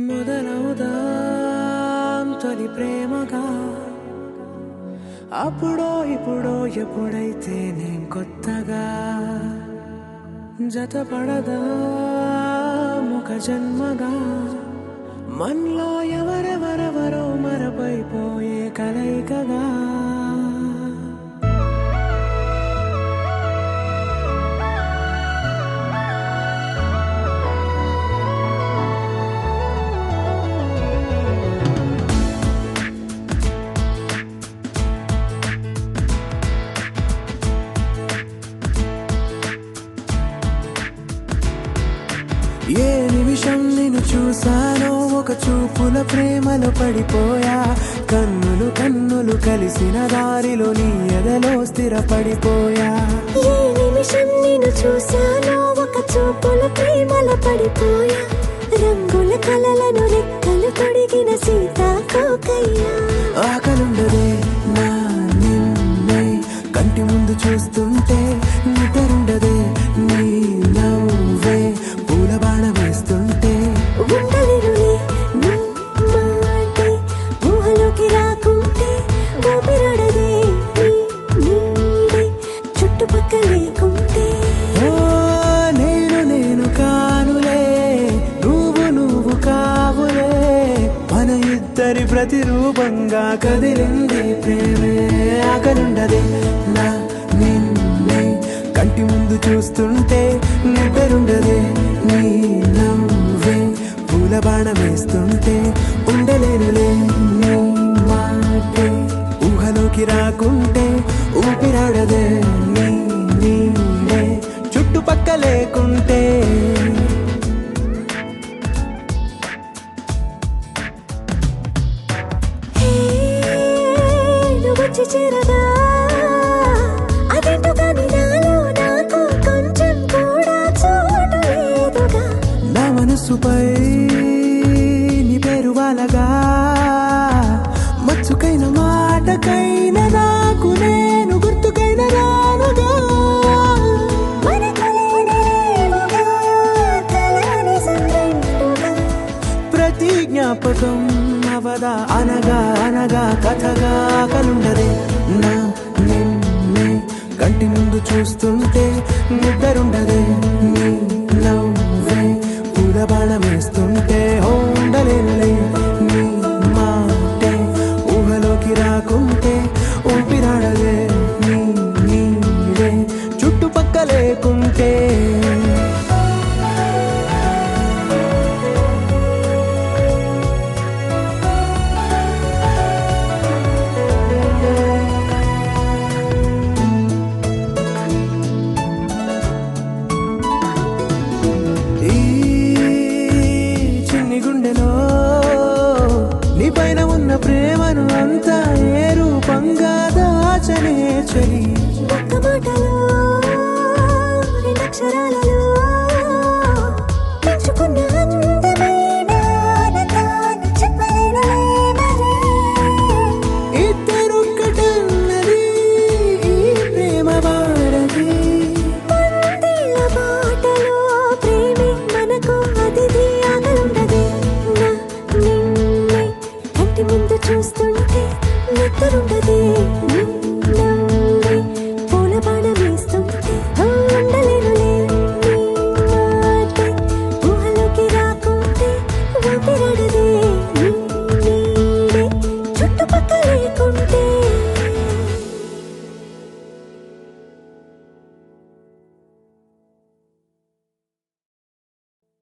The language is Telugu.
మొదలవుదాంతొలి ప్రేమగా? అప్పుడో ఇప్పుడో ఎప్పుడైతే నేను కొత్తగా జతపడదా ముఖ జన్మగా? మనలో ఎవరెవరెవరో మరపైపోయే కలయికగా? ఏ నిమిషం నేను చూసానో ఒక చూపుల ప్రేమలో పడిపోయా. కన్నులు కన్నులు కలిసిన దారిలో నీ ఎదలో స్థిరపడిపోయా. ఏ నిమిషం నేను చూశానో ఒక చూపుల ప్రేమల పడిపోయా. రంగుల కలలను రెక్కలు తొడిగిన సీతాకోకయ్యా. కోకయ్యా ప్రతిరూపంగా కదిలింది ప్రేమే. ఆకలుండదే నా నిన్నే. కంటి ముందు చూస్తుంటే నిద్రుండదే నీ నవ్వే. పూల బాణం వేస్తుంటే ఉండలేనులే నీ మాటే. ఊహలోకి రాకుంటే ఊపిరాడదే నీ నీడే. చుట్టుపక్క లేకుంటే నువ్వు జ్ఞాపకం అవదా అనగా అనగా కథగా కలుండదే. నా నిన్నే కంటి ముందు చూస్తుంటే నిద్రుండదే నీ నవ్వే పూల వేస్తుంటే ఓ ఉండలేనులే నీ మాటే ఊహలోకి రాకుంటే ఊపిరాడదే. నీ నీడే చుట్టుపక్క ఇదంతా ఏ రూపంగా దాచనే చలి. ఒక్క మాటలో, రెండక్షరాలలో